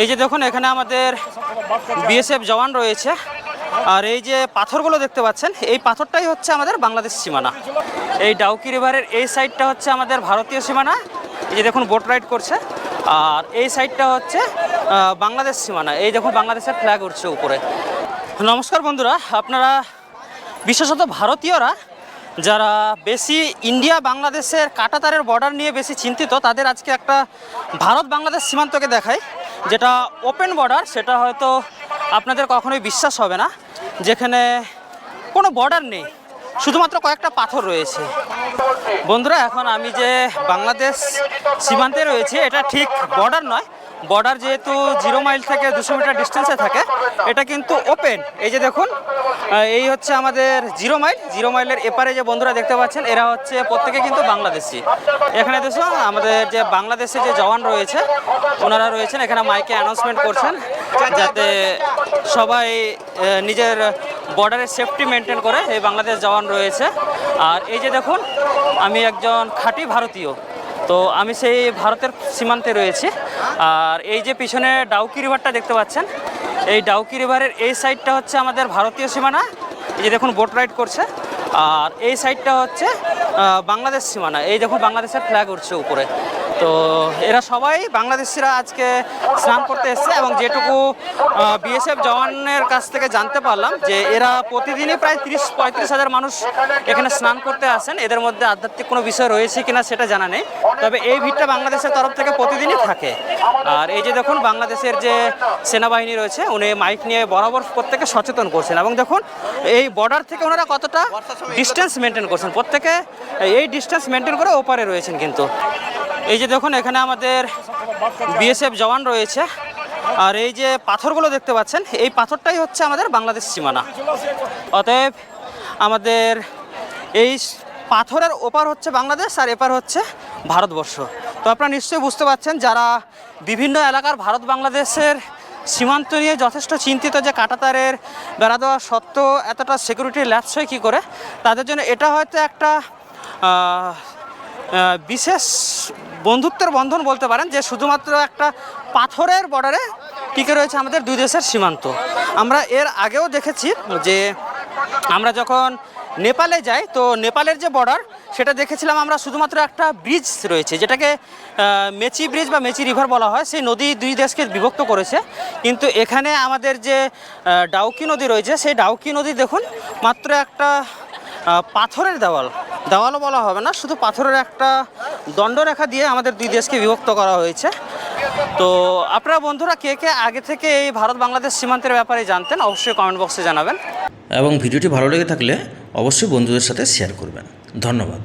এই যে দেখুন, এখানে আমাদের বিএসএফ জওয়ান রয়েছে। আর এই যে পাথরগুলো দেখতে পাচ্ছেন, এই পাথরটাই হচ্ছে আমাদের বাংলাদেশ সীমানা। এই ডাউকি রিভারের এই সাইডটা হচ্ছে আমাদের ভারতীয় সীমানা। এই যে দেখুন, বোট রাইড করছে। আর এই সাইডটা হচ্ছে বাংলাদেশ সীমানা। এই দেখুন, বাংলাদেশের ফ্ল্যাগ উঠছে উপরে। নমস্কার বন্ধুরা, আপনারা বিশেষত ভারতীয়রা, যারা বেশি ইন্ডিয়া বাংলাদেশের কাটাতারের বর্ডার নিয়ে বেশি চিন্তিত, তাদের আজকে একটা ভারত বাংলাদেশ সীমান্তকে দেখায় যেটা ওপেন বর্ডার সেটা হয়তো আপনাদের কখনোই বিশ্বাস হবে না। যেখানে কোনো বর্ডার নেই, শুধুমাত্র কয়েকটা পাথর রয়েছে। বন্ধুরা, এখন আমি যে বাংলাদেশ সীমান্তে রয়েছি, এটা ঠিক বর্ডার নয় বর্ডার যেহেতু জিরো মাইল থেকে দুশো মিটার ডিস্টেন্সে থাকে, এটা কিন্তু ওপেন। এই যে দেখুন এই হচ্ছে আমাদের জিরো মাইল। জিরো মাইলের এপারে যে বন্ধুরা দেখতে পাচ্ছেন, এরা হচ্ছে প্রত্যেকে কিন্তু বাংলাদেশি। এখানে দেখো আমাদের যে বাংলাদেশে যে জওয়ান রয়েছে, ওনারা রয়েছেন, এখানে মাইকে অ্যানাউন্সমেন্ট করছেন, যাতে সবাই নিজের বর্ডারের সেফটি মেনটেন করে এই বাংলাদেশ জওয়ান রয়েছে। আর এই যে দেখুন, আমি একজন খাঁটি ভারতীয়। তো আমি সেই ভারতের সীমান্তে রয়েছি। আর এই যে পিছনে ডাউকি রিভারটা দেখতে পাচ্ছেন, এই ডাউকি রিভারের এই সাইডটা হচ্ছে আমাদের ভারতীয় সীমানা। এই যে দেখুন বোট রাইড করছে। আর এই সাইডটা হচ্ছে বাংলাদেশ সীমানা। এই দেখুন, বাংলাদেশের ফ্ল্যাগ উঠছে উপরে। তো এরা সবাই বাংলাদেশিরা আজকে স্নান করতে এসছে এবং যেটুকু বিএসএফ জওয়ানের কাছ থেকে জানতে পারলাম যে এরা প্রতিদিনই প্রায় তিরিশ পঁয়ত্রিশ হাজার মানুষ এখানে স্নান করতে আসেন। এদের মধ্যে আধ্যাত্মিক কোনো বিষয় রয়েছে কিনা সেটা জানা নেই। তবে এই ভিড়টা বাংলাদেশের তরফ থেকে প্রতিদিনই থাকে। আর এই যে দেখুন বাংলাদেশের যে সেনাবাহিনী রয়েছে উনি মাইক নিয়ে বরাবর প্রত্যেকে সচেতন করছেন। এবং দেখুন এই বর্ডার থেকে ওনারা কতটা ডিস্টেন্স মেনটেন করছেন। প্রত্যেকে এই ডিস্টেন্স মেনটেন করে ওপারে রয়েছেন কিন্তু। এই যে দেখুন, এখানে আমাদের বিএসএফ জওয়ান রয়েছে। আর এই যে পাথরগুলো দেখতে পাচ্ছেন, এই পাথরটাই হচ্ছে আমাদের বাংলাদেশ সীমানা। অতএব আমাদের এই পাথরের ওপার হচ্ছে বাংলাদেশ, আর এপার হচ্ছে ভারতবর্ষ। তো আপনারা নিশ্চয়ই বুঝতে পারছেন, যারা বিভিন্ন এলাকার ভারত বাংলাদেশের সীমান্ত নিয়ে যথেষ্ট চিন্তিত যে কাটাতারের বেড়া দেওয়া সত্ত্বেও এতটা সিকিউরিটি ল্যাপস হয় কী করে, তাদের জন্য এটা হয়তো একটা বিশেষ বন্ধুত্বের বন্ধন বলতে পারেন যে শুধুমাত্র একটা পাথরের বর্ডারে টিকে রয়েছে আমাদের দুই দেশের সীমান্ত। আমরা এর আগেও দেখেছি যে আমরা যখন নেপালে যাই, তো নেপালের যে বর্ডার, সেটা দেখেছিলাম আমরা শুধুমাত্র একটা ব্রিজ রয়েছে, যেটাকে মেচি ব্রিজ বা মেচি রিভার বলা হয়, সেই নদী দুই দেশকে বিভক্ত করেছে। কিন্তু এখানে আমাদের যে ডাউকি নদী রয়েছে, সেই ডাউকি নদী দেখুন, মাত্র একটা পাথরের দেওয়াল। দেওয়ালও বলা হবে না, শুধু পাথরের একটা দণ্ডরেখা দিয়ে আমাদের দুই দেশকে বিভক্ত করা হয়েছে। তো আপনারা বন্ধুরা কে কে আগে থেকে এই ভারত বাংলাদেশ সীমান্তের ব্যাপারে জানতেন, অবশ্যই কমেন্ট বক্সে জানাবেন। এবং ভিডিওটি ভালো লেগে থাকলে অবশ্যই বন্ধুদের সাথে শেয়ার করবেন। ধন্যবাদ।